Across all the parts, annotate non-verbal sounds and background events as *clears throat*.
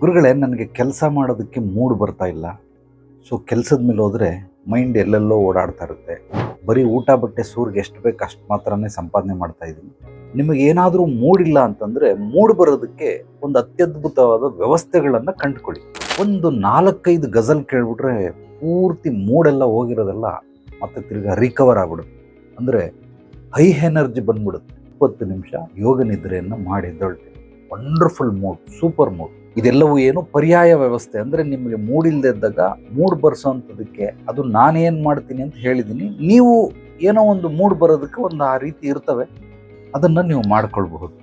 ಗುರುಗಳೇ, ನನಗೆ ಕೆಲಸ ಮಾಡೋದಕ್ಕೆ ಮೂಡ್ ಬರ್ತಾ ಇಲ್ಲ. ಸೊ ಕೆಲಸದ ಮೇಲೆ ಹೋದರೆ ಮೈಂಡ್ ಎಲ್ಲೆಲ್ಲೋ ಓಡಾಡ್ತಾ ಇರುತ್ತೆ. ಬರೀ ಊಟ ಬಟ್ಟೆ, ಸೂರ್ಗೆ ಎಷ್ಟು ಬೇಕು ಅಷ್ಟು ಮಾತ್ರನೇ ಸಂಪಾದನೆ ಮಾಡ್ತಾ ಇದ್ದೀನಿ. ನಿಮಗೆ ಏನಾದರೂ ಮೂಡಿಲ್ಲ ಅಂತಂದರೆ ಮೂಡ್ ಬರೋದಕ್ಕೆ ಒಂದು ಅತ್ಯದ್ಭುತವಾದ ವ್ಯವಸ್ಥೆಗಳನ್ನು ಕಂಡುಕೊಳ್ಳಿ. ಒಂದು ನಾಲ್ಕೈದು ಗಜಲ್ ಕೇಳಿಬಿಟ್ರೆ ಪೂರ್ತಿ ಮೂಡೆಲ್ಲ ಹೋಗಿರೋದೆಲ್ಲ ಮತ್ತೆ ತಿರ್ಗಾ ರಿಕವರ್ ಆಗ್ಬಿಡುತ್ತೆ. ಅಂದರೆ ಹೈ ಎನರ್ಜಿ ಬಂದ್ಬಿಡುತ್ತೆ. ಇಪ್ಪತ್ತು ನಿಮಿಷ ಯೋಗ ನಿದ್ರೆಯನ್ನು ಮಾಡಿ ಎದ್ದೊಳ್ತೀವಿ ವಂಡರ್ಫುಲ್ ಮೂಡ್ ಸೂಪರ್ ಮೂಡ್ ಇದೆಲ್ಲವೂ ಏನು ಪರ್ಯಾಯ ವ್ಯವಸ್ಥೆ ಅಂದರೆ ನಿಮಗೆ ಮೂಡಿಲ್ಲದೆ ಇದ್ದಾಗ ಮೂಡ್ ಬರ್ಸೋವಂಥದ್ದಕ್ಕೆ ಅದು ನಾನೇನು ಮಾಡ್ತೀನಿ ಅಂತ ಹೇಳಿದ್ದೀನಿ ನೀವು ಏನೋ ಒಂದು ಮೂಡ್ ಬರೋದಕ್ಕೆ ಒಂದು ಆ ರೀತಿ ಇರ್ತವೆ. ಅದನ್ನು ನೀವು ಮಾಡ್ಕೊಳ್ಬಹುದು.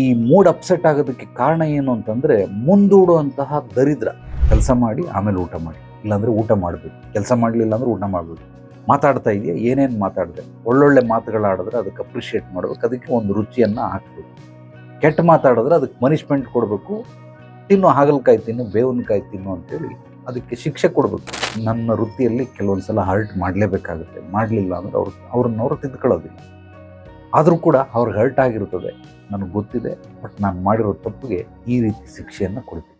ಈ ಮೂಡ್ ಅಪ್ಸೆಟ್ ಆಗೋದಕ್ಕೆ ಕಾರಣ ಏನು ಅಂತಂದರೆ ಮುಂದೂಡುವಂತಹ ದರಿದ್ರ ಕೆಲಸ ಮಾಡಿ, ಆಮೇಲೆ ಊಟ ಮಾಡಿ. ಇಲ್ಲಾಂದರೆ ಊಟ ಮಾಡಬೇಕು. ಕೆಲಸ ಮಾಡಲಿಲ್ಲ ಅಂದರೆ ಊಟ ಮಾಡಬೇಕು. ಮಾತಾಡ್ತಾ ಇದೆಯಾ ಏನೇನು ಮಾತಾಡಿದೆ? ಒಳ್ಳೊಳ್ಳೆ ಮಾತುಗಳಾಡಿದ್ರೆ ಅದಕ್ಕೆ ಅಪ್ರಿಷಿಯೇಟ್ ಮಾಡಬೇಕು. ಅದಕ್ಕೆ ಒಂದು ರುಚಿಯನ್ನು ಹಾಕಬೇಕು. ಕೆಟ್ಟ ಮಾತಾಡಿದ್ರೆ ಅದಕ್ಕೆ ಪನಿಷ್ಮೆಂಟ್ ಕೊಡಬೇಕು. ತಿನ್ನು ಹಾಗಲಕಾಯಿ ತಿನ್ನು, ಬೇವನಕಾಯಿ ತಿನ್ನು ಅಂತೇಳಿ ಅದಕ್ಕೆ ಶಿಕ್ಷೆ ಕೊಡಬೇಕು. ನನ್ನ ವೃತ್ತಿಯಲ್ಲಿ ಕೆಲವೊಂದು ಸಲ ಹರ್ಟ್ ಮಾಡಲೇಬೇಕಾಗುತ್ತೆ. ಮಾಡಲಿಲ್ಲ ಅಂದರೆ ಅವ್ರು, ಅವ್ರನ್ನ ಅವ್ರು ತಿದ್ಕೊಳ್ಳೋದಿಲ್ಲ ಆದರೂ ಕೂಡ ಅವ್ರಿಗೆ ಹರ್ಟ್ ಆಗಿರುತ್ತದೆ. ನನಗೆ ಗೊತ್ತಿದೆ, ಬಟ್ ನಾನು ಮಾಡಿರೋ ತಪ್ಪಿಗೆ ಈ ರೀತಿ ಶಿಕ್ಷೆಯನ್ನು ಕೊಡ್ತೀನಿ.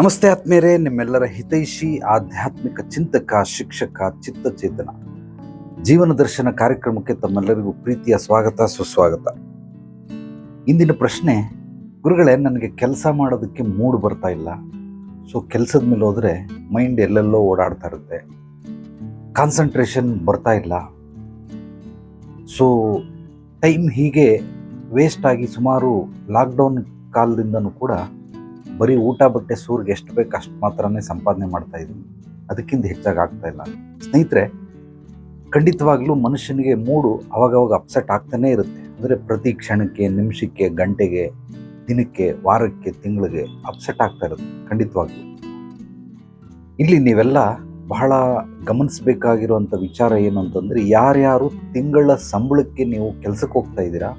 ನಮಸ್ತೆ ಆತ್ಮೇರೆ ನಿಮ್ಮೆಲ್ಲರ ಹಿತೈಷಿ ಆಧ್ಯಾತ್ಮಿಕ ಚಿಂತಕ, ಶಿಕ್ಷಕ, ಚಿತ್ತಚೇತನ. ಜೀವನ ದರ್ಶನ ಕಾರ್ಯಕ್ರಮಕ್ಕೆ ತಮ್ಮೆಲ್ಲರಿಗೂ ಪ್ರೀತಿಯ ಸ್ವಾಗತ, ಸುಸ್ವಾಗತ. ಇಂದಿನ ಪ್ರಶ್ನೆ, ಗುರುಗಳೇ, ನನಗೆ ಕೆಲಸ ಮಾಡೋದಕ್ಕೆ ಮೂಡ್ ಬರ್ತಾ ಇಲ್ಲ. ಸೊ ಕೆಲಸದ ಮೇಲೆ ಹೋದರೆ ಮೈಂಡ್ ಎಲ್ಲೆಲ್ಲೋ ಓಡಾಡ್ತಾ ಇರುತ್ತೆ. ಕಾನ್ಸಂಟ್ರೇಷನ್ ಬರ್ತಾ ಇಲ್ಲ. ಸೊ ಟೈಮ್ ಹೀಗೆ ವೇಸ್ಟ್ ಆಗಿ ಸುಮಾರು ಲಾಕ್ಡೌನ್ ಕಾಲದಿಂದನೂ ಕೂಡ ಬರೀ ಊಟ, ಬಟ್ಟೆ, ಸೂರ್ಗೆ ಎಷ್ಟು ಬೇಕು ಅಷ್ಟು ಮಾತ್ರನೇ ಸಂಪಾದನೆ ಮಾಡ್ತಾ ಇದ್ದೀನಿ. ಅದಕ್ಕಿಂತ ಹೆಚ್ಚಾಗಿ ಆಗ್ತಾ ಇಲ್ಲ. ಸ್ನೇಹಿತರೆ ಖಂಡಿತವಾಗ್ಲೂ ಮನುಷ್ಯನಿಗೆ ಮೂಡು ಅವಾಗವಾಗ ಅಪ್ಸೆಟ್ ಆಗ್ತಾನೇ ಇರುತ್ತೆ. ಅಂದರೆ ಪ್ರತಿ ಕ್ಷಣಕ್ಕೆ, ನಿಮಿಷಕ್ಕೆ, ಗಂಟೆಗೆ, ದಿನಕ್ಕೆ, ವಾರಕ್ಕೆ, ತಿಂಗಳಿಗೆ ಅಪ್ಸೆಟ್ ಆಗ್ತಾ ಇರುತ್ತೆ, ಖಂಡಿತವಾಗ್ಲೂ. ಇಲ್ಲಿ ನೀವೆಲ್ಲ ಬಹಳ ಗಮನಿಸಬೇಕಾಗಿರುವಂಥ ವಿಚಾರ ಏನು ಅಂತಂದರೆ, ಯಾರ್ಯಾರು ತಿಂಗಳ ಸಂಬಳಕ್ಕೆ ನೀವು ಕೆಲಸಕ್ಕೆ ಹೋಗ್ತಾ ಇದ್ದೀರಾ?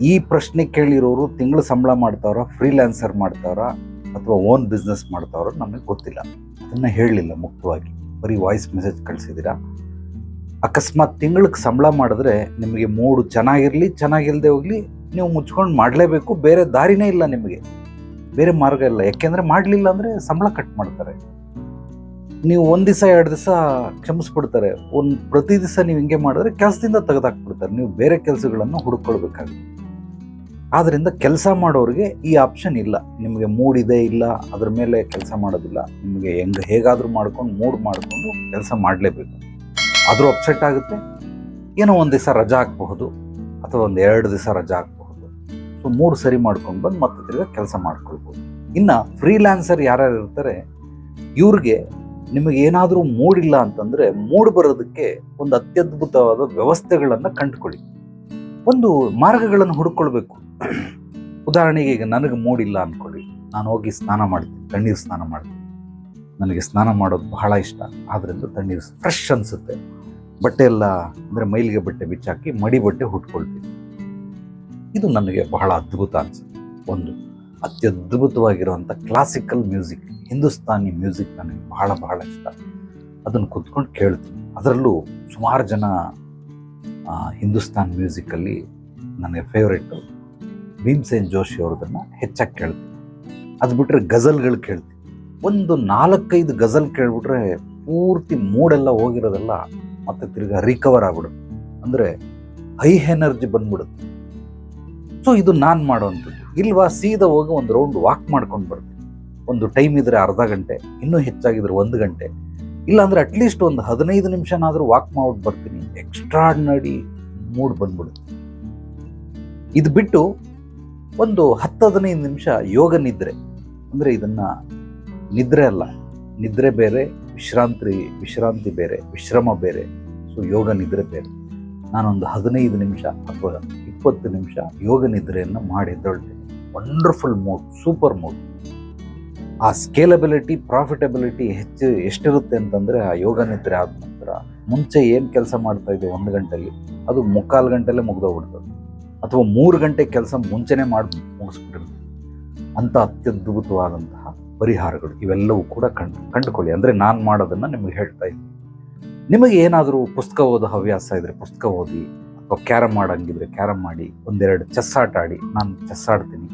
ಈ ಪ್ರಶ್ನೆ ಕೇಳಿರೋರು ತಿಂಗಳ ಸಂಬಳ ಮಾಡ್ತಾವ್ರ ಫ್ರೀಲ್ಯಾನ್ಸರ್ ಮಾಡ್ತಾವ್ರ, ಅಥವಾ ಓನ್ ಬಿಸ್ನೆಸ್ ಮಾಡ್ತಾವ್ರ ನಮಗೆ ಗೊತ್ತಿಲ್ಲ. ಅದನ್ನು ಹೇಳಲಿಲ್ಲ ಮುಕ್ತವಾಗಿ. ಬರೀ ವಾಯ್ಸ್ ಮೆಸೇಜ್ ಕಳಿಸಿದ್ದೀರಾ? ಅಕಸ್ಮಾತ್ ತಿಂಗಳಿಗೆ ಸಂಬಳ ಮಾಡಿದ್ರೆ ನಿಮಗೆ ಮೂಡು ಚೆನ್ನಾಗಿರಲಿ ಚೆನ್ನಾಗಿಲ್ಲದೆ ಹೋಗಲಿ, ನೀವು ಮುಚ್ಕೊಂಡು ಮಾಡಲೇಬೇಕು, ಬೇರೆ ದಾರಿನೇ ಇಲ್ಲ ನಿಮಗೆ. ಬೇರೆ ಮಾರ್ಗ ಇಲ್ಲ. ಯಾಕೆಂದರೆ ಮಾಡಲಿಲ್ಲ ಅಂದರೆ ಸಂಬಳ ಕಟ್ ಮಾಡ್ತಾರೆ. ನೀವು ಒಂದು ದಿವಸ, ಎರಡು ದಿವಸ ಕ್ಷಮಿಸ್ಬಿಡ್ತಾರೆ. ಒಂದು ಪ್ರತಿ ದಿವಸ ನೀವು ಹಿಂಗೆ ಮಾಡಿದ್ರೆ ಕೆಲಸದಿಂದ ತೆಗೆದಾಕ್ಬಿಡ್ತಾರೆ. ನೀವು ಬೇರೆ ಕೆಲಸಗಳನ್ನು ಹುಡುಕೊಳ್ಬೇಕಾಗುತ್ತೆ. ಆದ್ದರಿಂದ ಕೆಲಸ ಮಾಡೋರಿಗೆ ಈ ಆಪ್ಷನ್ ಇಲ್ಲ. ನಿಮಗೆ ಮೂಡ್ ಇದೆ ಇಲ್ಲ, ಅದ್ರ ಮೇಲೆ ಕೆಲಸ ಮಾಡೋದಿಲ್ಲ. ನಿಮಗೆ ಹೆಂಗ್, ಹೇಗಾದರೂ ಮಾಡ್ಕೊಂಡು ಮೂಡ್ ಮಾಡಿಕೊಂಡು ಕೆಲಸ ಮಾಡಲೇಬೇಕು. ಆದರೂ ಅಪ್ಸೆಟ್ ಆಗುತ್ತೆ. ಏನೋ ಒಂದು ದಿವಸ ರಜಾ ಹಾಕಬಹುದು, ಅಥವಾ ಒಂದು ಎರಡು ದಿವಸ ರಜಾ ಹಾಕಬಹುದು. ಸೊ ಮೂಡ್ ಸರಿ ಮಾಡ್ಕೊಂಡು ಬಂದು ಮತ್ತೆ ತಿರ್ಗಿ ಕೆಲಸ ಮಾಡ್ಕೊಳ್ಬೋದು. ಇನ್ನು ಫ್ರೀಲ್ಯಾನ್ಸರ್ ಯಾರ್ಯಾರು ಇರ್ತಾರೆ, ಇವ್ರಿಗೆ ನಿಮಗೆ ಏನಾದರೂ ಮೂಡಿಲ್ಲ ಅಂತಂದರೆ ಮೂಡ್ ಬರೋದಕ್ಕೆ ಒಂದು ಅತ್ಯದ್ಭುತವಾದ ವ್ಯವಸ್ಥೆಗಳನ್ನು ಕಂಡುಕೊಳ್ಳಿ. ಒಂದು ಮಾರ್ಗಗಳನ್ನು ಹುಡುಕೊಳ್ಬೇಕು. *clears throat* ಉದಾಹರಣೆಗೆ ಈಗ ನನಗೆ ಮೂಡಿಲ್ಲ ಅಂದ್ಕೊಳ್ಳಿ ನಾನು ಹೋಗಿ ಸ್ನಾನ ಮಾಡ್ತೀನಿ, ತಣ್ಣೀರು ಸ್ನಾನ ಮಾಡ್ತೀನಿ. ನನಗೆ ಸ್ನಾನ ಮಾಡೋದು ಬಹಳ ಇಷ್ಟ. ಆದ್ದರಿಂದ ತಣ್ಣೀರು ಫ್ರೆಶ್ ಅನಿಸುತ್ತೆ. ಬಟ್ಟೆ ಎಲ್ಲ ಅಂದರೆ ಮೈಲಿಗೆ ಬಟ್ಟೆ ಬಿಚ್ಚಾಕಿ ಮಡಿ ಬಟ್ಟೆ ಹುಟ್ಕೊಳ್ತೀನಿ ಇದು ನನಗೆ ಬಹಳ ಅದ್ಭುತ ಅನಿಸುತ್ತೆ. ಒಂದು ಅತ್ಯದ್ಭುತವಾಗಿರುವಂಥ ಕ್ಲಾಸಿಕಲ್ ಮ್ಯೂಸಿಕ್ ಹಿಂದೂಸ್ತಾನಿ ಮ್ಯೂಸಿಕ್ ನನಗೆ ಬಹಳ ಬಹಳ ಇಷ್ಟ. ಅದನ್ನು ಕುತ್ಕೊಂಡು ಕೇಳ್ತೀನಿ. ಅದರಲ್ಲೂ ಸುಮಾರು ಜನ ಹಿಂದೂಸ್ತಾನ್ ಮ್ಯೂಸಿಕಲ್ಲಿ ನನಗೆ ಫೇವ್ರೇಟು ಭೀಮ್ಸೇನ್ ಜೋಶಿ ಅವ್ರದನ್ನು ಹೆಚ್ಚಾಗಿ ಕೇಳ್ತೀನಿ. ಅದು ಬಿಟ್ಟರೆ ಗಜಲ್ಗಳು ಕೇಳ್ತೀನಿ. ಒಂದು ನಾಲ್ಕೈದು ಗಜಲ್ ಕೇಳಿಬಿಟ್ರೆ ಪೂರ್ತಿ ಮೂಡೆಲ್ಲ ಹೋಗಿರೋದೆಲ್ಲ ಮತ್ತೆ ತಿರ್ಗಾ ರಿಕವರ್ ಆಗ್ಬಿಡುತ್ತೆ. ಅಂದರೆ ಹೈ ಎನರ್ಜಿ ಬಂದ್ಬಿಡುತ್ತೆ. ಸೊ ಇದು ನಾನು ಮಾಡೋವಂಥದ್ದು ಇಲ್ವಾ ಸೀದಾ ಹೋಗಿ ಒಂದು ರೌಂಡ್ ವಾಕ್ ಮಾಡ್ಕೊಂಡು ಬರ್ತೀನಿ. ಒಂದು ಟೈಮ್ ಇದ್ರೆ ಅರ್ಧ ಗಂಟೆ, ಇನ್ನೂ ಹೆಚ್ಚಾಗಿದ್ರೆ ಒಂದು ಗಂಟೆ. ಇಲ್ಲಾಂದರೆ ಅಟ್ಲೀಸ್ಟ್ ಒಂದು ಹದಿನೈದು ನಿಮಿಷನಾದರೂ ವಾಕ್ ಮಾಡ್ಬಿಟ್ಟು ಬರ್ತೀನಿ. ಎಕ್ಸ್ಟ್ರಾಡ್ನರಿ ಮೂಡ್ ಬಂದ್ಬಿಡುತ್ತೆ. ಇದು ಬಿಟ್ಟು ಒಂದು ಹತ್ತು ಹದಿನೈದು ನಿಮಿಷ ಯೋಗ ನಿದ್ರೆ. ಅಂದರೆ ಇದನ್ನು ನಿದ್ರೆ ಅಲ್ಲ, ನಿದ್ರೆ ಬೇರೆ, ವಿಶ್ರಾಂತಿ ವಿಶ್ರಾಂತಿ ಬೇರೆ, ವಿಶ್ರಮ ಬೇರೆ, ಸೊ ಯೋಗ ನಿದ್ರೆ ಬೇರೆ. ನಾನೊಂದು ಹದಿನೈದು ನಿಮಿಷ ಅಥವಾ ಇಪ್ಪತ್ತು ನಿಮಿಷ ಯೋಗ ನಿದ್ರೆಯನ್ನು ಮಾಡಿ ಎದ್ದೊಳ್ತೇನೆ. ವಂಡರ್ಫುಲ್ ಮೂಡ್ ಸೂಪರ್ ಮೂಡ್ ಆ ಸ್ಕೇಲಬಿಲಿಟಿ ಪ್ರಾಫಿಟಬಿಲಿಟಿ ಹೆಚ್ಚು ಎಷ್ಟಿರುತ್ತೆ ಅಂತಂದರೆ ಆ ಯೋಗ ನಿದ್ರೆ ಆದ ನಂತರ ಮುಂಚೆ ಏನು ಕೆಲಸ ಮಾಡ್ತಾ ಇದ್ದೀವಿ ಒಂದು ಗಂಟೆಯಲ್ಲಿ, ಅದು ಮುಕ್ಕಾಲು ಗಂಟೆಯಲ್ಲೇ ಮುಗ್ದೋಗ್ಬಿಡ್ತದೆ. ಅಥವಾ ಮೂರು ಗಂಟೆ ಕೆಲಸ ಮುಂಚೆನೇ ಮಾಡಿ ಮುಗಿಸ್ಬಿಟ್ಟಿರ್ತೀವಿ ಅಂಥ ಅತ್ಯದ್ಭುತವಾದಂತಹ ಪರಿಹಾರಗಳು ಇವೆಲ್ಲವೂ ಕೂಡ ಕಂಡು ಕಂಡುಕೊಳ್ಳಿ. ಅಂದರೆ ನಾನು ಮಾಡೋದನ್ನು ನಿಮಗೆ ಹೇಳ್ತಾ ಇದ್ದೀನಿ. ನಿಮಗೆ ಏನಾದರೂ ಪುಸ್ತಕ ಓದೋ ಹವ್ಯಾಸ ಇದ್ದರೆ ಪುಸ್ತಕ ಓದಿ, ಅಥವಾ ಕ್ಯಾರಮ್ ಆಡಂಗಿದ್ರೆ ಕ್ಯಾರಮ್ ಮಾಡಿ, ಒಂದೆರಡು ಚೆಸ್ ಆಟ ಆಡಿ, ನಾನು ಚೆಸ್ ಆಡ್ತೀನಿ.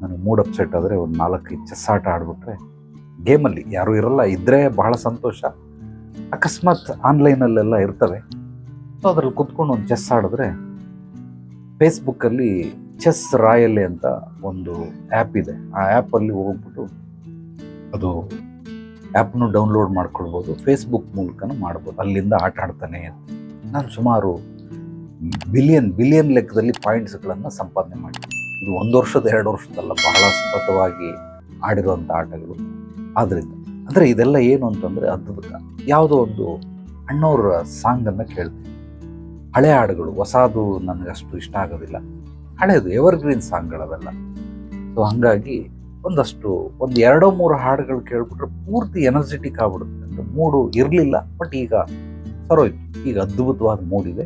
ನನಗೆ ಮೂಡ್ ಅಪ್ಸೆಟ್ ಆದರೆ ಒಂದು ನಾಲ್ಕೈದು ಚೆಸ್ ಆಟ ಆಡಿಬಿಟ್ರೆ ಗೇಮಲ್ಲಿ ಯಾರೂ ಇರಲ್ಲ ಇದ್ದರೆ ಬಹಳ ಸಂತೋಷ. ಅಕಸ್ಮಾತ್ ಆನ್ಲೈನಲ್ಲೆಲ್ಲ ಇರ್ತವೆ. ಸೊ ಅದ್ರಲ್ಲಿ ಕುತ್ಕೊಂಡು ಒಂದು ಚೆಸ್ ಆಡಿದ್ರೆ ಫೇಸ್ಬುಕ್ಕಲ್ಲಿ ಚೆಸ್ ರಾಯಲ್ ಅಂತ ಒಂದು ಆ್ಯಪ್ ಇದೆ. ಆ ಆ್ಯಪಲ್ಲಿ ಹೋಗ್ಬಿಟ್ಟು ಅದು ಆ್ಯಪ್ನು ಡೌನ್ಲೋಡ್ ಮಾಡ್ಕೊಳ್ಬೋದು. ಫೇಸ್ಬುಕ್ ಮೂಲಕನೂ ಮಾಡ್ಬೋದು. ಅಲ್ಲಿಂದ ಆಟ ಆಡ್ತಾನೆ ನಾನು ಸುಮಾರು ಬಿಲಿಯನ್ ಬಿಲಿಯನ್ ಲೆಕ್ಕದಲ್ಲಿ ಪಾಯಿಂಟ್ಸ್ಗಳನ್ನು ಸಂಪಾದನೆ ಮಾಡಿ ಇದು ಒಂದು ವರ್ಷದ, ಎರಡು ವರ್ಷದಲ್ಲ, ಬಹಳ ಸತತವಾಗಿ ಆಡಿರುವಂಥ ಆಟಗಳು. ಆದ್ದರಿಂದ ಅಂದರೆ ಇದೆಲ್ಲ ಏನು ಅಂತಂದರೆ ಅದ್ಭುತ. ಯಾವುದೋ ಒಂದು ಅಣ್ಣವ್ರ ಸಾಂಗನ್ನು ಕೇಳ್ತೀನಿ. ಹಳೆ ಹಾಡುಗಳು, ಹೊಸದು ನನಗೆ ಅಷ್ಟು ಇಷ್ಟ ಆಗೋದಿಲ್ಲ. ಹಳೇದು ಎವರ್ಗ್ರೀನ್ ಸಾಂಗ್ಗಳವೆಲ್ಲ ಸೊ ಹಾಗಾಗಿ ಒಂದಷ್ಟು, ಒಂದು ಎರಡೋ ಮೂರು ಹಾಡುಗಳು ಕೇಳ್ಬಿಟ್ರೆ ಪೂರ್ತಿ ಎನರ್ಜೆಟಿಕ್ ಆಗ್ಬಿಡುತ್ತೆ. ಅಂದರೆ ಮೂಡು ಇರಲಿಲ್ಲ ಬಟ್ ಈಗ ಸರೋಯ್ತು. ಈಗ ಅದ್ಭುತವಾದ ಮೂಡಿದೆ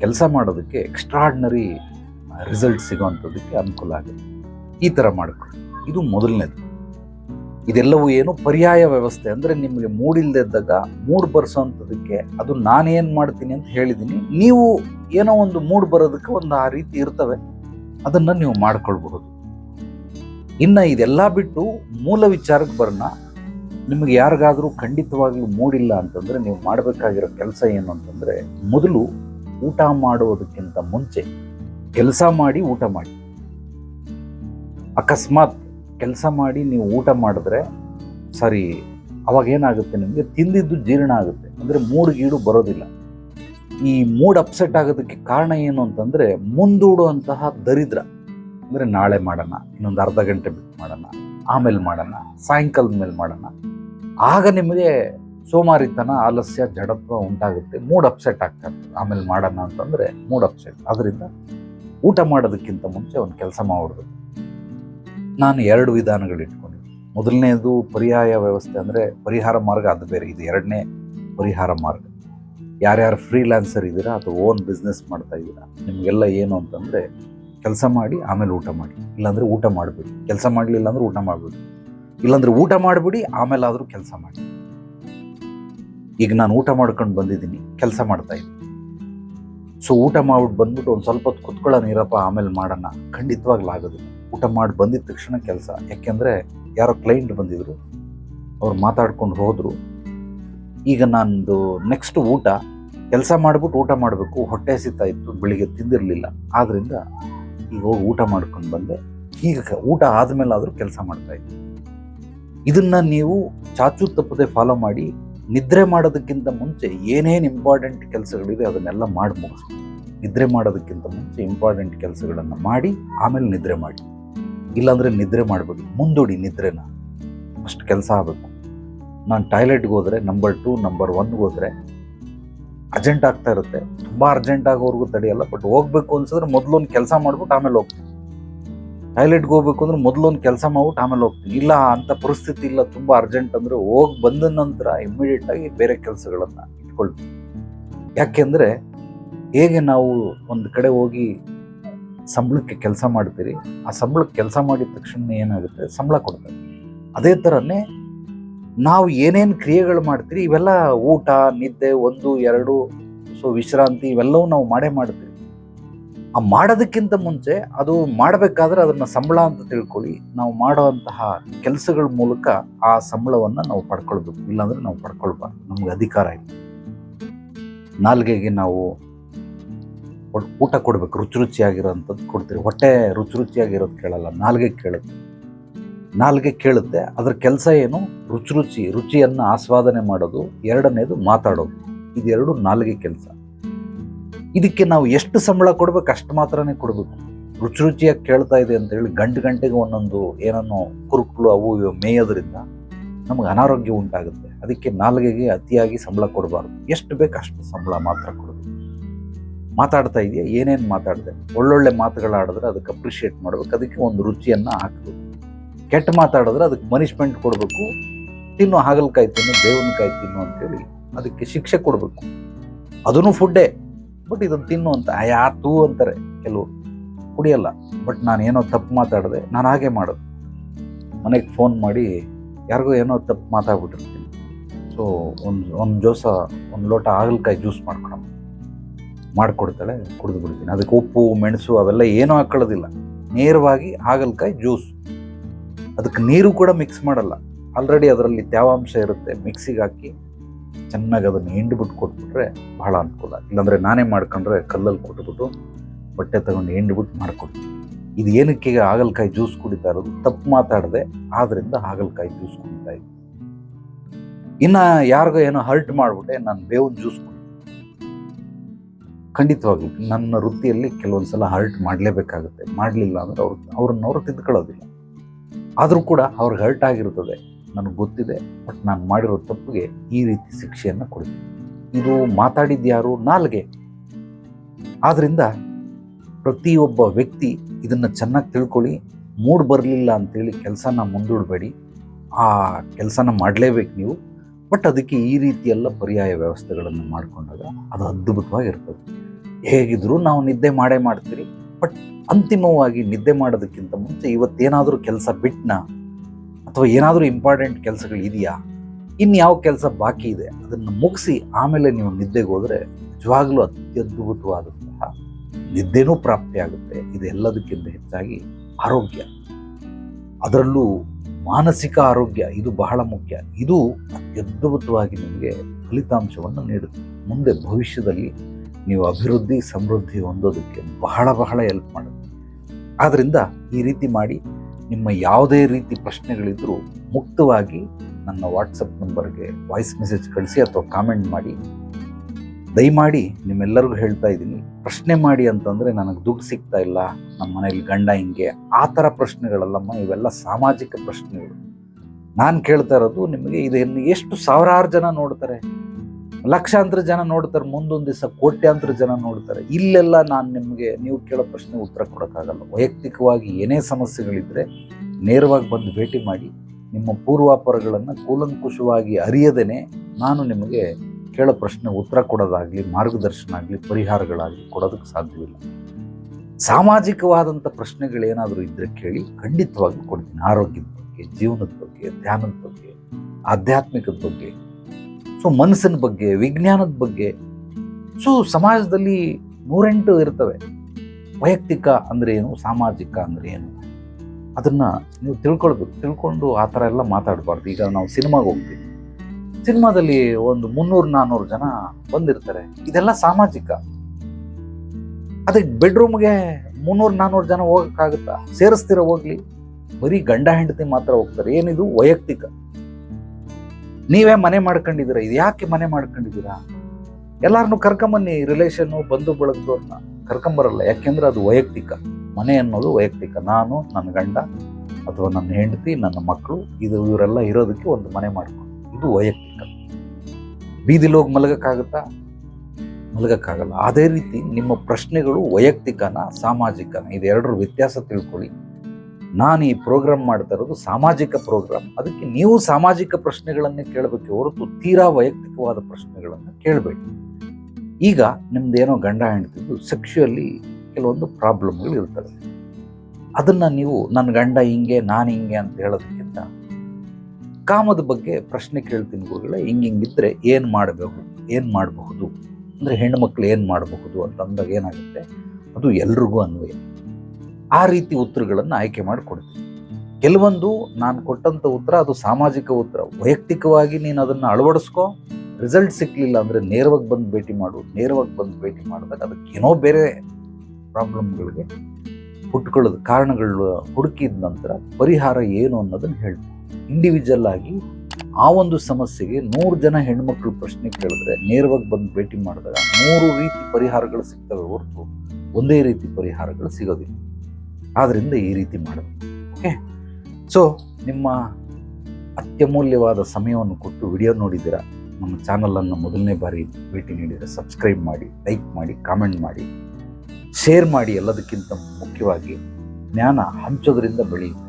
ಕೆಲಸ ಮಾಡೋದಕ್ಕೆ ಎಕ್ಸ್ಟ್ರಾರ್ಡ್ನರಿ ರಿಸಲ್ಟ್ ಸಿಗೋವಂಥದ್ದಕ್ಕೆ ಅನುಕೂಲ ಆಗುತ್ತೆ. ಈ ಥರ ಮಾಡ್ಕೊಳ್ಳಿ. ಇದು ಮೊದಲನೇದು. ಇದೆಲ್ಲವೂ ಏನು ಪರ್ಯಾಯ ವ್ಯವಸ್ಥೆ ಅಂದರೆ ನಿಮಗೆ ಮೂಡಿಲ್ಲದೆ ಇದ್ದಾಗ ಮೂಡ್ ಬರ್ಸೋಂಥದಕ್ಕೆ ಅದು ನಾನೇನು ಮಾಡ್ತೀನಿ ಅಂತ ಹೇಳಿದ್ದೀನಿ ನೀವು ಏನೋ ಒಂದು ಮೂಡ್ ಬರೋದಕ್ಕೆ ಒಂದು ಆ ರೀತಿ ಇರ್ತವೆ. ಅದನ್ನು ನೀವು ಮಾಡ್ಕೊಳ್ಬಹುದು. ಇನ್ನು ಇದೆಲ್ಲ ಬಿಟ್ಟು ಮೂಲ ವಿಚಾರಕ್ಕೆ ಬರೋಣ. ನಿಮಗೆ ಯಾರಿಗಾದರೂ ಖಂಡಿತವಾಗಿಯೂ ಮೂಡಿಲ್ಲ ಅಂತಂದರೆ ನೀವು ಮಾಡಬೇಕಾಗಿರೋ ಕೆಲಸ ಏನು ಅಂತಂದರೆ ಮೊದಲು ಊಟ ಮಾಡುವುದಕ್ಕಿಂತ ಮುಂಚೆ ಕೆಲಸ ಮಾಡಿ ಊಟ ಮಾಡಿ. ಅಕಸ್ಮಾತ್ ಕೆಲಸ ಮಾಡಿ ನೀವು ಊಟ ಮಾಡಿದ್ರೆ ಸರಿ, ಅವಾಗ ಏನಾಗುತ್ತೆ ನಿಮಗೆ? ತಿಂದಿದ್ದು ಜೀರ್ಣ ಆಗುತ್ತೆ. ಅಂದರೆ ಮೂಡ್ ಗೀಡು ಬರೋದಿಲ್ಲ. ಈ ಮೂಡ್ ಅಪ್ಸೆಟ್ ಆಗೋದಕ್ಕೆ ಕಾರಣ ಏನು ಅಂತಂದರೆ ಮುಂದೂಡುವಂತಹ ದರಿದ್ರ. ಅಂದರೆ ನಾಳೆ ಮಾಡೋಣ, ಇನ್ನೊಂದು ಅರ್ಧ ಗಂಟೆ ಬಿಟ್ಟು ಮಾಡೋಣ, ಆಮೇಲೆ ಮಾಡೋಣ, ಸಾಯಂಕಾಲದ ಮೇಲೆ ಮಾಡೋಣ. ಆಗ ನಿಮಗೆ ಸೋಮಾರಿತನ, ಆಲಸ್ಯ, ಜಡತ್ವ ಉಂಟಾಗುತ್ತೆ. ಮೂಡ್ ಅಪ್ಸೆಟ್ ಆಗ್ತಾ ಇರ್ತದೆ. ಆಮೇಲೆ ಮಾಡೋಣ ಅಂತಂದರೆ ಮೂಡ್ ಅಪ್ಸೆಟ್. ಅದರಿಂದ ಊಟ ಮಾಡೋದಕ್ಕಿಂತ ಮುಂಚೆ ಒಂದು ಕೆಲಸ ಮಾಡ್ಬಿಡ್ಬೇಕು. ನಾನು ಎರಡು ವಿಧಾನಗಳು ಇಟ್ಕೊಂಡಿದ್ದೀನಿ. ಮೊದಲನೇದು ಪರ್ಯಾಯ ವ್ಯವಸ್ಥೆ ಅಂದರೆ ಪರಿಹಾರ ಮಾರ್ಗ ಅದು ಬೇರೆ ಇದು. ಎರಡನೇ ಪರಿಹಾರ ಮಾರ್ಗ. ಯಾರ್ಯಾರು ಫ್ರೀಲ್ಯಾನ್ಸರ್ ಇದ್ದೀರಾ ಅಥವಾ ಓನ್ ಬಿಸ್ನೆಸ್ ಮಾಡ್ತಾ ಇದ್ದೀರಾ, ನಿಮಗೆಲ್ಲ ಏನು ಅಂತಂದರೆ ಕೆಲಸ ಮಾಡಿ ಆಮೇಲೆ ಊಟ ಮಾಡಿ. ಇಲ್ಲಾಂದರೆ ಊಟ ಮಾಡಬೇಡಿ. ಕೆಲಸ ಮಾಡಲಿಲ್ಲ ಅಂದ್ರೆ ಊಟ ಮಾಡಬೇಡಿ. ಇಲ್ಲಾಂದರೆ ಊಟ ಮಾಡಿಬಿಡಿ, ಆಮೇಲಾದರೂ ಕೆಲಸ ಮಾಡಿ. ಈಗ ನಾನು ಊಟ ಮಾಡ್ಕೊಂಡು ಬಂದಿದ್ದೀನಿ, ಕೆಲಸ ಮಾಡ್ತಾ ಇದ್ದೀನಿ. ಸೊ ಊಟ ಮಾಡ್ಬಿಟ್ಟು ಬಂದ್ಬಿಟ್ಟು ಒಂದು ಸ್ವಲ್ಪ ಹೊತ್ತು ಕುತ್ಕೊಳ್ಳೋಣ ಇರಪ್ಪ, ಆಮೇಲೆ ಮಾಡೋಣ. ಖಂಡಿತವಾಗ್ಲೂ ಆಗೋದಿಲ್ಲ. ಊಟ ಮಾಡಿ ಬಂದಿದ ತಕ್ಷಣ ಕೆಲಸ. ಯಾಕೆಂದರೆ ಯಾರೋ ಕ್ಲೈಂಟ್ ಬಂದಿದ್ದರು ಅವ್ರು ಮಾತಾಡ್ಕೊಂಡು ಹೋದರು. ಈಗ ನಂದು ನೆಕ್ಸ್ಟ್ ಊಟ, ಕೆಲಸ ಮಾಡಿಬಿಟ್ಟು ಊಟ ಮಾಡಬೇಕು, ಹೊಟ್ಟೆ ಇತ್ತು, ಬೆಳಿಗ್ಗೆ ತಿಂದಿರಲಿಲ್ಲ. ಆದ್ದರಿಂದ ಈಗ ಹೋಗಿ ಊಟ ಮಾಡ್ಕೊಂಡು ಬಂದೆ. ಈಗ ಊಟ ಆದಮೇಲೆ ಆದರೂ ಕೆಲಸ ಮಾಡ್ತಾ ಇದ್ದೆ. ಇದನ್ನು ನೀವು ಚಾಚು ತಪ್ಪದೆ ಫಾಲೋ ಮಾಡಿ, ನಿದ್ರೆ ಮಾಡೋದಕ್ಕಿಂತ ಮುಂಚೆ ಏನೇನು ಇಂಪಾರ್ಟೆಂಟ್ ಕೆಲಸಗಳಿದೆ ಅದನ್ನೆಲ್ಲ ಮಾಡಿ ಮುಗಿಸ್ಬೇಕು. ನಿದ್ರೆ ಮಾಡೋದಕ್ಕಿಂತ ಮುಂಚೆ ಇಂಪಾರ್ಟೆಂಟ್ ಕೆಲಸಗಳನ್ನು ಮಾಡಿ, ಆಮೇಲೆ ನಿದ್ರೆ ಮಾಡಿ. ಇಲ್ಲಾಂದರೆ ನಿದ್ರೆ ಮಾಡಬೇಡಿ, ಮುಂದೂಡಿ ನಿದ್ರೆನ. ಅಷ್ಟು ಕೆಲಸ ಆಗಬೇಕು. ನಾನು ಟಾಯ್ಲೆಟ್ಗೆ ಹೋದರೆ ನಂಬರ್ ಟು ನಂಬರ್ ಒನ್ಗೆ ಹೋದರೆ ಅರ್ಜೆಂಟ್ ಆಗ್ತಾ ಇರುತ್ತೆ. ತುಂಬ ಅರ್ಜೆಂಟ್ ಆಗೋವರೆಗೂ ತಡೆಯಲ್ಲ ಬಟ್ ಹೋಗ್ಬೇಕು ಅನ್ಸಿದ್ರೆ ಮೊದಲೊಂದು ಕೆಲಸ ಮಾಡ್ಬಿಟ್ಟು ಆಮೇಲೆ ಹೋಗ್ತೀನಿ. ಟಾಯ್ಲೆಟ್ಗೆ ಹೋಗ್ಬೇಕು ಅಂದ್ರೆ ಮೊದಲೊಂದು ಕೆಲಸ ಮಾಡ್ಬಿಟ್ಟು ಆಮೇಲೆ ಹೋಗ್ತೀನಿ. ಇಲ್ಲ ಅಂತ ಪರಿಸ್ಥಿತಿ ಇಲ್ಲ, ತುಂಬ ಅರ್ಜೆಂಟ್ ಅಂದರೆ ಹೋಗಿ ಬಂದ ನಂತರ ಇಮ್ಮಿಡಿಯೇಟಾಗಿ ಬೇರೆ ಕೆಲಸಗಳನ್ನು ಇಟ್ಕೊಳ್ತೀನಿ ಯಾಕೆಂದರೆ ಹೇಗೆ ನಾವು ಒಂದು ಕಡೆ ಹೋಗಿ ಸಂಬಳಕ್ಕೆ ಕೆಲಸ ಮಾಡ್ತೀರಿ, ಆ ಸಂಬಳಕ್ಕೆ ಕೆಲಸ ಮಾಡಿದ ತಕ್ಷಣ ಏನಾಗುತ್ತೆ? ಸಂಬಳ ಕೊಡ್ತಾರೆ ಅದೇ ಥರನೇ ನಾವು ಏನೇನು ಕ್ರಿಯೆಗಳು ಮಾಡ್ತೀರಿ, ಇವೆಲ್ಲ ಊಟ, ನಿದ್ದೆ, ಒಂದು, ಎರಡು, ಸೊ ವಿಶ್ರಾಂತಿ ಇವೆಲ್ಲವೂ ನಾವು ಮಾಡೇ ಮಾಡ್ತೀವಿ. ಆ ಮಾಡೋದಕ್ಕಿಂತ ಮುಂಚೆ ಅದು ಮಾಡಬೇಕಾದ್ರೆ ಅದನ್ನು ಸಂಬಳ ಅಂತ ತಿಳ್ಕೊಳ್ಳಿ. ನಾವು ಮಾಡುವಂತಹ ಕೆಲಸಗಳ ಮೂಲಕ ಆ ಸಂಬಳವನ್ನು ನಾವು ಪಡ್ಕೊಳ್ಬೇಕು. ಇಲ್ಲಾಂದ್ರೆ ನಾವು ಪಡ್ಕೊಳ್ಬಾರ್ದು. ನಮ್ಗೆ ಅಧಿಕಾರ ಇದೆ ನಾಲ್ಗೆಗೆ ನಾವು ಒಟ್- ಊಟ ಕೊಡ್ಬೇಕು, ರುಚಿ ರುಚಿಯಾಗಿರೋಂಥದ್ದು ಕೊಡ್ತೀರಿ. ಹೊಟ್ಟೆ ರುಚಿ ರುಚಿಯಾಗಿರೋದು ಕೇಳಲ್ಲ, ನಾಲ್ಗೆ ಕೇಳುತ್ತೆ. ನಾಲ್ಗೆ ಕೇಳುತ್ತೆ, ಅದ್ರ ಕೆಲಸ ಏನು? ರುಚಿ ರುಚಿ, ರುಚಿಯನ್ನು ಆಸ್ವಾದನೆ ಮಾಡೋದು, ಎರಡನೇದು ಮಾತಾಡೋದು. ಇದೆರಡು ನಾಲ್ಗೆ ಕೆಲಸ. ಇದಕ್ಕೆ ನಾವು ಎಷ್ಟು ಸಂಬಳ ಕೊಡ್ಬೇಕು, ಅಷ್ಟು ಮಾತ್ರನೇ ಕೊಡಬೇಕು. ರುಚಿ ರುಚಿಯಾಗಿ ಕೇಳ್ತಾ ಇದೆ ಅಂತ ಹೇಳಿ ಗಂಟೆ ಗಂಟೆಗೆ ಒಂದೊಂದು ಏನನ್ನೋ ಕುರುಕುಳು ಅವು ಇವು ಮೇಯೋದ್ರಿಂದ ನಮಗೆ ಅನಾರೋಗ್ಯ ಉಂಟಾಗುತ್ತೆ. ಅದಕ್ಕೆ ನಾಲ್ಗೆಗೆ ಅತಿಯಾಗಿ ಸಂಬಳ ಕೊಡಬಾರ್ದು. ಎಷ್ಟು ಬೇಕು ಅಷ್ಟು ಸಂಬಳ ಮಾತ್ರ ಕೊಡಬೇಕು. ಮಾತಾಡ್ತಾ ಇದೆಯಾ? ಏನೇನು ಮಾತಾಡಿದೆ? ಒಳ್ಳೊಳ್ಳೆ ಮಾತುಗಳಾಡಿದ್ರೆ ಅದಕ್ಕೆ ಅಪ್ರಿಷಿಯೇಟ್ ಮಾಡಬೇಕು. ಅದಕ್ಕೆ ಒಂದು ರುಚಿಯನ್ನು ಹಾಕಬೇಕು. ಕೆಟ್ಟ ಮಾತಾಡಿದ್ರೆ ಅದಕ್ಕೆ ಪನಿಷ್ಮೆಂಟ್ ಕೊಡಬೇಕು. ತಿನ್ನು, ಹಾಗಲಕಾಯಿ ತಿನ್ನು, ಬೇವನಕಾಯಿ ತಿನ್ನು ಅಂತೇಳಿ ಅದಕ್ಕೆ ಶಿಕ್ಷೆ ಕೊಡಬೇಕು. ಅದನ್ನು ಫುಡ್ಡೇ ಬಟ್ ಇದನ್ನು ತಿನ್ನು ಅಂತ ಆಯಾತು ಅಂತಾರೆ ಕೆಲವರು. ಕುಡಿಯಲ್ಲ. ಬಟ್ ನಾನು ಏನೋ ತಪ್ಪು ಮಾತಾಡಿದೆ. ನಾನು ಹಾಗೆ ಮಾಡೋದು. ಮನೆಗೆ ಫೋನ್ ಮಾಡಿ, ಯಾರಿಗೋ ಏನೋ ತಪ್ಪು ಮಾತಾಡ್ಬಿಟ್ಟಿರ್ತೀನಿ. ಸೊ ಒಂದು ಒಂದು ಜೋಸ, ಒಂದು ಲೋಟ ಹಾಗಲಕಾಯಿ ಜ್ಯೂಸ್ ಮಾಡ್ಕೊಳಮ್ಮ. ಮಾಡಿಕೊಡ್ತಾಳೆ, ಕುಡಿದು ಬಿಡ್ತೀನಿ. ಅದಕ್ಕೆ ಉಪ್ಪು, ಮೆಣಸು ಅವೆಲ್ಲ ಏನೂ ಹಾಕೊಳ್ಳೋದಿಲ್ಲ. ನೇರವಾಗಿ ಹಾಗಲಕಾಯಿ ಜ್ಯೂಸ್. ಅದಕ್ಕೆ ನೀರು ಕೂಡ ಮಿಕ್ಸ್ ಮಾಡಲ್ಲ. ಆಲ್ರೆಡಿ ಅದರಲ್ಲಿ ತೇವಾಂಶ ಇರುತ್ತೆ. ಮಿಕ್ಸಿಗೆ ಹಾಕಿ ಚೆನ್ನಾಗಿ ಅದನ್ನು ಹಿಂಡ್ಬಿಟ್ಟು ಕೊಟ್ಬಿಟ್ರೆ ಬಹಳ ಅನುಕೂಲ. ಇಲ್ಲಾಂದರೆ ನಾನೇ ಮಾಡ್ಕೊಂಡ್ರೆ ಕಲ್ಲಲ್ಲಿ ಕೊಟ್ಬಿಟ್ಟು ಬಟ್ಟೆ ತಗೊಂಡು ಹಿಂಡ್ಬಿಟ್ಟು ಮಾಡ್ಕೊಡ್ತೀನಿ. ಇದು ಏನಕ್ಕೆ ಈಗ ಹಾಗಲಕಾಯಿ ಜ್ಯೂಸ್ ಕುಡಿತಾ ಇರೋದು? ತಪ್ಪು ಮಾತಾಡದೆ ಆದ್ದರಿಂದ ಹಾಗಲಕಾಯಿ ಜ್ಯೂಸ್ ಕುಡಿತಾ ಇದ್ದೀನಿ. ಇನ್ನು ಯಾರಿಗೋ ಏನೋ ಹರ್ಟ್ ಮಾಡಿಬಿಟ್ಟೆ, ನಾನು ಬೇವಿನ ಜ್ಯೂಸ್ ಕುಡಿತೀನಿ. ಖಂಡಿತವಾಗ್ಲೂ ನನ್ನ ವೃತ್ತಿಯಲ್ಲಿ ಕೆಲವೊಂದು ಸಲ ಹರ್ಟ್ ಮಾಡಲೇಬೇಕಾಗುತ್ತೆ. ಮಾಡಲಿಲ್ಲ ಅಂದರೆ ಅವ್ರು ಅವ್ರನ್ನವ್ರು ತಿದ್ಕೊಳ್ಳೋದಿಲ್ಲ ಆದರೂ ಕೂಡ ಅವ್ರಿಗೆ ಹರ್ಟ್ ಆಗಿರ್ತದೆ. ನನಗೆ ಗೊತ್ತಿದೆ ಬಟ್ ನಾನು ಮಾಡಿರೋ ತಪ್ಪಿಗೆ ಈ ರೀತಿ ಶಿಕ್ಷೆಯನ್ನು ಕೊಡ್ತೀನಿ. ಇದು ಮಾತಾಡಿದ್ದು ಯಾರು? ನಾಲ್ಗೆ. ಆದ್ದರಿಂದ ಪ್ರತಿಯೊಬ್ಬ ವ್ಯಕ್ತಿ ಇದನ್ನು ಚೆನ್ನಾಗಿ ತಿಳ್ಕೊಳ್ಳಿ ಮೂಡ್ ಬರಲಿಲ್ಲ ಅಂತೇಳಿ ಕೆಲಸನ ಮುಂದೂಡಬೇಡಿ. ಆ ಕೆಲಸನ ಮಾಡಲೇಬೇಕು ನೀವು. ಬಟ್ ಅದಕ್ಕೆ ಈ ರೀತಿಯೆಲ್ಲ ಪರ್ಯಾಯ ವ್ಯವಸ್ಥೆಗಳನ್ನು ಮಾಡಿಕೊಂಡಾಗ ಅದು ಅದ್ಭುತವಾಗಿರ್ತದೆ. ಹೇಗಿದ್ರೂ ನಾವು ನಿದ್ದೆ ಮಾಡೇ ಮಾಡ್ತೀರಿ. ಬಟ್ ಅಂತಿಮವಾಗಿ ನಿದ್ದೆ ಮಾಡೋದಕ್ಕಿಂತ ಮುಂಚೆ ಇವತ್ತೇನಾದರೂ ಕೆಲಸ ಬಿಟ್ನಾ? ಅಥವಾ ಏನಾದರೂ ಇಂಪಾರ್ಟೆಂಟ್ ಕೆಲಸಗಳು ಇದೆಯಾ? ಇನ್ಯಾವ ಕೆಲಸ ಬಾಕಿ ಇದೆ? ಅದನ್ನು ಮುಗಿಸಿ ಆಮೇಲೆ ನೀವು ನಿದ್ದೆಗೆ ಹೋದರೆ ನಿಜವಾಗಲೂ ಅತ್ಯದ್ಭುತವಾದಂತಹ ನಿದ್ದೆನೂ ಪ್ರಾಪ್ತಿಯಾಗುತ್ತೆ ಇದೆಲ್ಲದಕ್ಕಿಂತ ಹೆಚ್ಚಾಗಿ ಆರೋಗ್ಯ. ಅದರಲ್ಲೂ ಮಾನಸಿಕ ಆರೋಗ್ಯ, ಇದು ಬಹಳ ಮುಖ್ಯ. ಇದು ಅತ್ಯದ್ಭುತವಾಗಿ ನಿಮಗೆ ಫಲಿತಾಂಶವನ್ನು ನೀಡುತ್ತೆ. ಮುಂದೆ ಭವಿಷ್ಯದಲ್ಲಿ ನೀವು ಅಭಿವೃದ್ಧಿ, ಸಮೃದ್ಧಿ ಹೊಂದೋದಕ್ಕೆ ಬಹಳ ಬಹಳ ಹೆಲ್ಪ್ ಮಾಡುತ್ತೆ. ಆದ್ದರಿಂದ ಈ ರೀತಿ ಮಾಡಿ ನಿಮ್ಮ ಯಾವುದೇ ರೀತಿ ಪ್ರಶ್ನೆಗಳಿದ್ದರೂ ಮುಕ್ತವಾಗಿ ನನ್ನ ವಾಟ್ಸಪ್ ನಂಬರ್ಗೆ ವಾಯ್ಸ್ ಮೆಸೇಜ್ ಕಳಿಸಿ ಅಥವಾ ಕಾಮೆಂಟ್ ಮಾಡಿ. ದಯಮಾಡಿ ನಿಮ್ಮೆಲ್ಲರಿಗೂ ಹೇಳ್ತಾ ಇದ್ದೀನಿ, ಪ್ರಶ್ನೆ ಮಾಡಿ ಅಂತಂದರೆ ನನಗೆ ದುಡ್ಡು ಸಿಗ್ತಾ ಇಲ್ಲ ನಮ್ಮ ಮನೇಲಿ ಗಂಡ ಹಿಂಗೆ, ಆ ಥರ ಪ್ರಶ್ನೆಗಳಲ್ಲಮ್ಮ, ಇವೆಲ್ಲ ಸಾಮಾಜಿಕ ಪ್ರಶ್ನೆಗಳು. ನಾನು ಕೇಳ್ತಾ ಇರೋದು ನಿಮಗೆ ಇದನ್ನು ಎಷ್ಟು ಸಾವಿರಾರು ಜನ ನೋಡ್ತಾರೆ. ಲಕ್ಷಾಂತರ ಜನ ನೋಡ್ತಾರೆ, ಮುಂದೊಂದು ದಿವಸ ಕೋಟ್ಯಾಂತರ ಜನ ನೋಡ್ತಾರೆ. ಇಲ್ಲೆಲ್ಲ ನಾನು ನಿಮಗೆ, ನೀವು ಕೇಳೋ ಪ್ರಶ್ನೆ ಉತ್ತರ ಕೊಡೋಕ್ಕಾಗಲ್ಲ. ವೈಯಕ್ತಿಕವಾಗಿ ಏನೇ ಸಮಸ್ಯೆಗಳಿದ್ದರೆ ನೇರವಾಗಿ ಬಂದು ಭೇಟಿ ಮಾಡಿ, ನಿಮ್ಮ ಪೂರ್ವಾಪರಗಳನ್ನು ಕೂಲಂಕುಷವಾಗಿ ಅರಿಯದೇನೆ ನಾನು ನಿಮಗೆ ಕೇಳೋ ಪ್ರಶ್ನೆ ಉತ್ತರ ಕೊಡೋದಾಗಲಿ, ಮಾರ್ಗದರ್ಶನ ಆಗಲಿ, ಪರಿಹಾರಗಳಾಗಲಿ ಕೊಡೋದಕ್ಕೆ ಸಾಧ್ಯವಿಲ್ಲ. ಸಾಮಾಜಿಕವಾದಂಥ ಪ್ರಶ್ನೆಗಳೇನಾದರೂ ಇದ್ದರೆ ಕೇಳಿ ಖಂಡಿತವಾಗಿ ಕೊಡ್ತೀನಿ. ಆರೋಗ್ಯದ ಬಗ್ಗೆ, ಜೀವನದ ಬಗ್ಗೆ, ಧ್ಯಾನದ ಬಗ್ಗೆ, ಆಧ್ಯಾತ್ಮಿಕದ ಬಗ್ಗೆ. ಸೊ ಮನಸ್ಸಿನ ಬಗ್ಗೆ, ವಿಜ್ಞಾನದ ಬಗ್ಗೆ ಸೊ ಸಮಾಜದಲ್ಲಿ ನೂರೆಂಟು ಇರ್ತವೆ. ವೈಯಕ್ತಿಕ ಅಂದರೆ ಏನು, ಸಾಮಾಜಿಕ ಅಂದರೆ ಏನು? ಅದನ್ನು ನೀವು ತಿಳ್ಕೊಳ್ಬೇಕು ತಿಳ್ಕೊಂಡು ಆ ಥರ ಎಲ್ಲ ಮಾತಾಡಬಾರ್ದು. ಈಗ ನಾವು ಸಿನಿಮಾಗೆ ಹೋಗ್ತೀವಿ. ಸಿನಿಮಾದಲ್ಲಿ ಒಂದು ಮುನ್ನೂರು ನಾನ್ನೂರು ಜನ ಬಂದಿರ್ತಾರೆ. ಇದೆಲ್ಲ ಸಾಮಾಜಿಕ. ಅದಕ್ಕೆ ಬೆಡ್ರೂಮ್ಗೆ ಮುನ್ನೂರು ನಾನ್ನೂರು ಜನ ಹೋಗೋಕ್ಕಾಗುತ್ತಾ? ಸೇರಿಸ್ತಿರೋ ಹೋಗ್ಲಿ? ಬರೀ ಗಂಡ, ಹೆಂಡತಿ ಮಾತ್ರ ಹೋಗ್ತಾರೆ. ಏನಿದು? ವೈಯಕ್ತಿಕ. ನೀವೇ ಮನೆ ಮಾಡ್ಕೊಂಡಿದ್ದೀರಾ? ಇದು ಯಾಕೆ ಮನೆ ಮಾಡ್ಕೊಂಡಿದ್ದೀರಾ? ಎಲ್ಲರನ್ನೂ ಕರ್ಕೊಂಬನ್ನಿ ರಿಲೇಷನ್ನು ಬಂಧು ಬಳಗದವ್ರನ್ನ ಕರ್ಕೊಂಬರಲ್ಲ, ಯಾಕೆಂದ್ರೆ ಅದು ವೈಯಕ್ತಿಕ. ಮನೆ ಅನ್ನೋದು ವೈಯಕ್ತಿಕ. ನಾನು, ನನ್ನ ಗಂಡ, ಅಥವಾ ನನ್ನ ಹೆಂಡತಿ, ನನ್ನ ಮಕ್ಕಳು ಇದು ಇವರೆಲ್ಲ ಇರೋದಕ್ಕೆ ಒಂದು ಮನೆ ಮಾಡ್ಕೊಂಡು. ಇದು ವೈಯಕ್ತಿಕ. ಬೀದಿಲಿ ಹೋಗಿ ಮಲಗಕ್ಕಾಗುತ್ತಾ? ಮಲಗಕ್ಕಾಗಲ್ಲ. ಅದೇ ರೀತಿ ನಿಮ್ಮ ಪ್ರಶ್ನೆಗಳು ವೈಯಕ್ತಿಕನ, ಸಾಮಾಜಿಕನ? ಇದೆರಡರ ವ್ಯತ್ಯಾಸ ತಿಳ್ಕೊಳ್ಳಿ. ನಾನು ಈ ಪ್ರೋಗ್ರಾಮ್ ಮಾಡ್ತಾ ಇರೋದು ಸಾಮಾಜಿಕ ಪ್ರೋಗ್ರಾಮ್ ಅದಕ್ಕೆ ನೀವು ಸಾಮಾಜಿಕ ಪ್ರಶ್ನೆಗಳನ್ನು ಕೇಳಬೇಕು ಹೊರತು ತೀರಾ ವೈಯಕ್ತಿಕವಾದ ಪ್ರಶ್ನೆಗಳನ್ನು ಕೇಳಬೇಡಿ. ಈಗ ನಿಮ್ಮದೇನೋ ಗಂಡ ಹೆಂಡ್ತಿದ್ದು ಸೆಕ್ಷುಯಲಿ ಕೆಲವೊಂದು ಪ್ರಾಬ್ಲಮ್ಗಳು ಇರ್ತವೆ. ಅದನ್ನು ನೀವು ನನ್ನ ಗಂಡ ಹಿಂಗೆ, ನಾನು ಹಿಂಗೆ ಅಂತ ಹೇಳೋದಕ್ಕಿಂತ ಕಾಮದ ಬಗ್ಗೆ ಪ್ರಶ್ನೆ ಕೇಳ್ತೀನಿ ಗುರುಗಳೇ, ಹಿಂಗೆ ಹಿಂಗಿದ್ರೆ ಏನು ಮಾಡಬೇಕು, ಏನು ಮಾಡಬಹುದು? ಅಂದರೆ ಹೆಣ್ಮಕ್ಳು ಏನು ಮಾಡಬಹುದು ಅಂತಂದಾಗ ಏನಾಗುತ್ತೆ? ಅದು ಎಲ್ರಿಗೂ ಅನ್ವಯ. ಆ ರೀತಿ ಉತ್ತರಗಳನ್ನು ಆಯ್ಕೆ ಮಾಡಿಕೊಡ್ತೀನಿ. ಕೆಲವೊಂದು ನಾನು ಕೊಟ್ಟಂಥ ಉತ್ತರ ಅದು ಸಾಮಾಜಿಕ ಉತ್ತರ. ವೈಯಕ್ತಿಕವಾಗಿ ನೀನು ಅದನ್ನು ಅಳವಡಿಸ್ಕೊ. ರಿಸಲ್ಟ್ ಸಿಕ್ಕಲಿಲ್ಲ ಅಂದರೆ ನೇರವಾಗಿ ಬಂದು ಭೇಟಿ ಮಾಡು. ನೇರವಾಗಿ ಬಂದು ಭೇಟಿ ಮಾಡಿದಾಗ ಅದಕ್ಕೆ ಏನೋ ಬೇರೆ ಪ್ರಾಬ್ಲಮ್ಗಳಿಗೆ ಹುಟ್ಕೊಳ್ಳೋದು, ಕಾರಣಗಳು ಹುಡುಕಿದ ನಂತರ ಪರಿಹಾರ ಏನು ಅನ್ನೋದನ್ನು ಹೇಳ್ತೀನಿ ಇಂಡಿವಿಜುವಲ್ ಆಗಿ ಆ ಒಂದು ಸಮಸ್ಯೆಗೆ ನೂರು ಜನ ಹೆಣ್ಮಕ್ಳು ಪ್ರಶ್ನೆ ಕೇಳಿದ್ರೆ ನೇರವಾಗಿ ಬಂದು ಭೇಟಿ ಮಾಡಿದಾಗ ಮೂರು ರೀತಿ ಪರಿಹಾರಗಳು ಸಿಗ್ತವೆ ಹೊರತು. ಒಂದೇ ರೀತಿ ಪರಿಹಾರಗಳು ಸಿಗೋದಿಲ್ಲ. ಆದ್ದರಿಂದ ಈ ರೀತಿ ಮಾಡಬೇಕು ಓಕೆ ಸೊ ನಿಮ್ಮ ಅತ್ಯಮೂಲ್ಯವಾದ ಸಮಯವನ್ನು ಕೊಟ್ಟು ವಿಡಿಯೋ ನೋಡಿದ್ದೀರಾ? ನಮ್ಮ ಚಾನಲನ್ನು ಮೊದಲನೇ ಬಾರಿ ಭೇಟಿ ನೀಡಿದರೆ ಸಬ್ಸ್ಕ್ರೈಬ್ ಮಾಡಿ ಲೈಕ್ ಮಾಡಿ ಕಾಮೆಂಟ್ ಮಾಡಿ ಶೇರ್ ಮಾಡಿ ಎಲ್ಲದಕ್ಕಿಂತ ಮುಖ್ಯವಾಗಿ ಜ್ಞಾನ ಹಂಚೋದ್ರಿಂದ ಬೆಳೆಯುತ್ತೆ.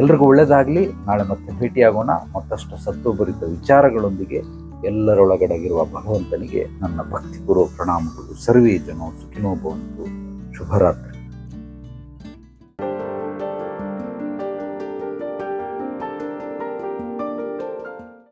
ಎಲ್ರಿಗೂ ಒಳ್ಳೆಯದಾಗಲಿ ನಾಳೆ ಮತ್ತೆ ಭೇಟಿಯಾಗೋಣ. ಮತ್ತಷ್ಟು ಸತ್ವಭರಿತ ವಿಚಾರಗಳೊಂದಿಗೆ ಎಲ್ಲರೊಳಗಡೆಗಿರುವ ಭಗವಂತನಿಗೆ ನನ್ನ ಭಕ್ತಿಪೂರ್ವ ಪ್ರಣಾಮಗಳು. ಸರ್ವೇ ಜನ ಸುಖಿನೋ ಭವಂತು. ಶುಭರಾತ್ರಿ.